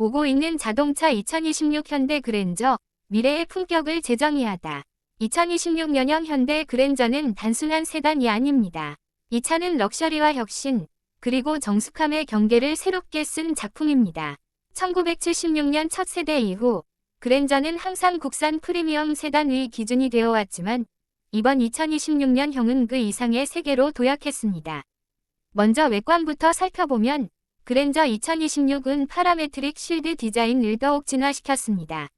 오고 있는 자동차 2026 현대 그랜저, 미래의 품격을 재정의하다. 2026년형 현대 그랜저는 단순한 세단이 아닙니다. 이 차는 럭셔리와 혁신, 그리고 정숙함의 경계를 새롭게 쓴 작품입니다. 1976년 첫 세대 이후 그랜저는 항상 국산 프리미엄 세단의 기준이 되어 왔지만 이번 2026년형은 그 이상의 세계로 도약했습니다. 먼저 외관부터 살펴보면 그랜저 2026은 파라메트릭 실드 디자인을 더욱 진화시켰습니다.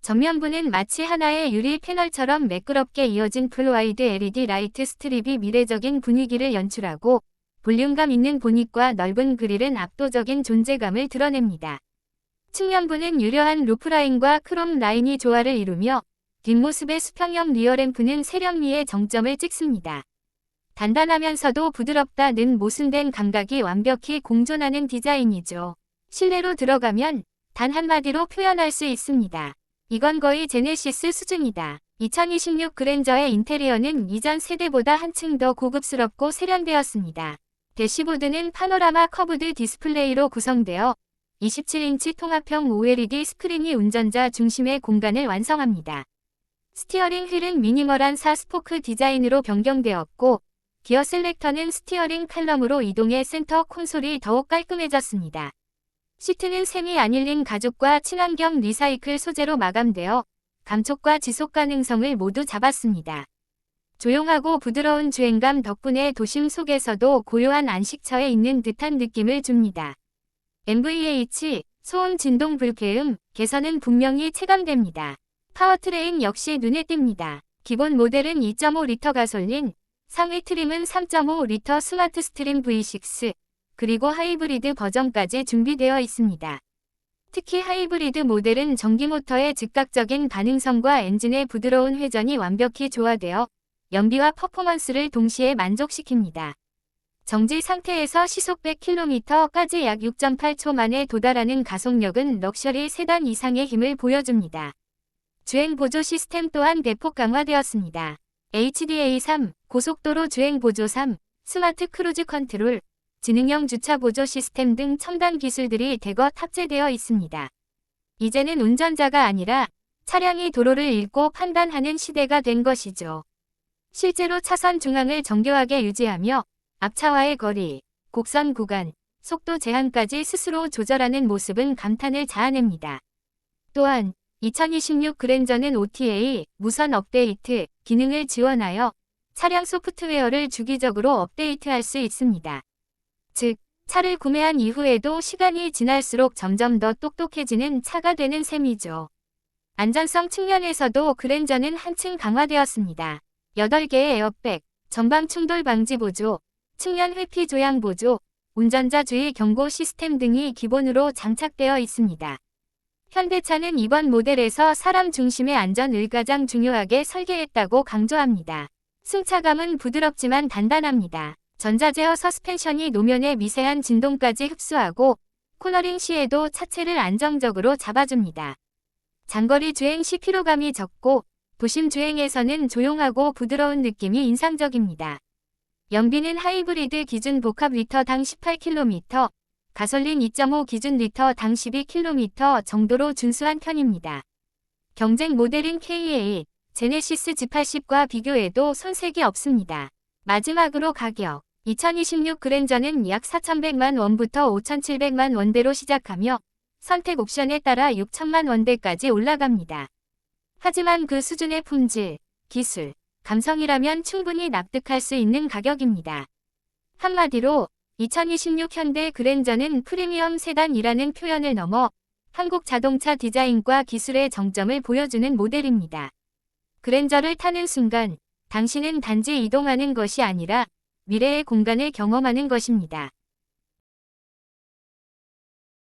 전면부는 마치 하나의 유리 패널처럼 매끄럽게 이어진 풀와이드 LED 라이트 스트립이 미래적인 분위기를 연출하고 볼륨감 있는 보닛과 넓은 그릴은 압도적인 존재감을 드러냅니다. 측면부는 유려한 루프라인과 크롬 라인이 조화를 이루며 뒷모습의 수평형 리어램프는 세련미의 정점을 찍습니다. 단단하면서도 부드럽다는 모순된 감각이 완벽히 공존하는 디자인이죠. 실내로 들어가면 단 한마디로 표현할 수 있습니다. 이건 거의 제네시스 수준이다. 2026 그랜저의 인테리어는 이전 세대보다 한층 더 고급스럽고 세련되었습니다. 대시보드는 파노라마 커브드 디스플레이로 구성되어 27인치 통합형 OLED 스크린이 운전자 중심의 공간을 완성합니다. 스티어링 휠은 미니멀한 4스포크 디자인으로 변경되었고 기어 셀렉터는 스티어링 칼럼으로 이동해 센터 콘솔이 더욱 깔끔해졌습니다. 시트는 세미 아닐린 가죽과 친환경 리사이클 소재로 마감되어 감촉과 지속 가능성을 모두 잡았습니다. 조용하고 부드러운 주행감 덕분에 도심 속에서도 고요한 안식처에 있는 듯한 느낌을 줍니다. MVH, 소음 진동 불쾌음, 개선은 분명히 체감됩니다. 파워트레인 역시 눈에 띕니다. 기본 모델은 2.5리터 가솔린, 상위 트림은 3.5리터 스마트 스트림 V6, 그리고 하이브리드 버전까지 준비되어 있습니다. 특히 하이브리드 모델은 전기 모터의 즉각적인 반응성과 엔진의 부드러운 회전이 완벽히 조화되어 연비와 퍼포먼스를 동시에 만족시킵니다. 정지 상태에서 시속 100km까지 약 6.8초 만에 도달하는 가속력은 럭셔리 세단 이상의 힘을 보여줍니다. 주행 보조 시스템 또한 대폭 강화되었습니다. HDA3, 고속도로 주행 보조 3, 스마트 크루즈 컨트롤, 지능형 주차 보조 시스템 등 첨단 기술들이 대거 탑재되어 있습니다. 이제는 운전자가 아니라 차량이 도로를 읽고 판단하는 시대가 된 것이죠. 실제로 차선 중앙을 정교하게 유지하며 앞차와의 거리, 곡선 구간, 속도 제한까지 스스로 조절하는 모습은 감탄을 자아냅니다. 또한 2026 그랜저는 OTA, 무선 업데이트, 기능을 지원하여 차량 소프트웨어를 주기적으로 업데이트할 수 있습니다. 즉, 차를 구매한 이후에도 시간이 지날수록 점점 더 똑똑해지는 차가 되는 셈이죠. 안전성 측면에서도 그랜저는 한층 강화되었습니다. 8개의 에어백, 전방 충돌 방지 보조, 측면 회피 조향 보조, 운전자 주의 경고 시스템 등이 기본으로 장착되어 있습니다. 현대차는 이번 모델에서 사람 중심의 안전을 가장 중요하게 설계했다고 강조합니다. 승차감은 부드럽지만 단단합니다. 전자제어 서스펜션이 노면의 미세한 진동까지 흡수하고 코너링 시에도 차체를 안정적으로 잡아줍니다. 장거리 주행 시 피로감이 적고 도심 주행에서는 조용하고 부드러운 느낌이 인상적입니다. 연비는 하이브리드 기준 복합 리터당 18km, 가솔린 2.5 기준 리터 당 12km 정도로 준수한 편입니다. 경쟁 모델인 KA, 제네시스 G80과 비교해도 손색이 없습니다. 마지막으로 가격. 2026 그랜저는 약 4,100만 원부터 5,700만 원대로 시작하며 선택 옵션에 따라 6천만 원대까지 올라갑니다. 하지만 그 수준의 품질, 기술, 감성이라면 충분히 납득할 수 있는 가격입니다. 한마디로 2026 현대 그랜저는 프리미엄 세단이라는 표현을 넘어 한국 자동차 디자인과 기술의 정점을 보여주는 모델입니다. 그랜저를 타는 순간 당신은 단지 이동하는 것이 아니라 미래의 공간을 경험하는 것입니다.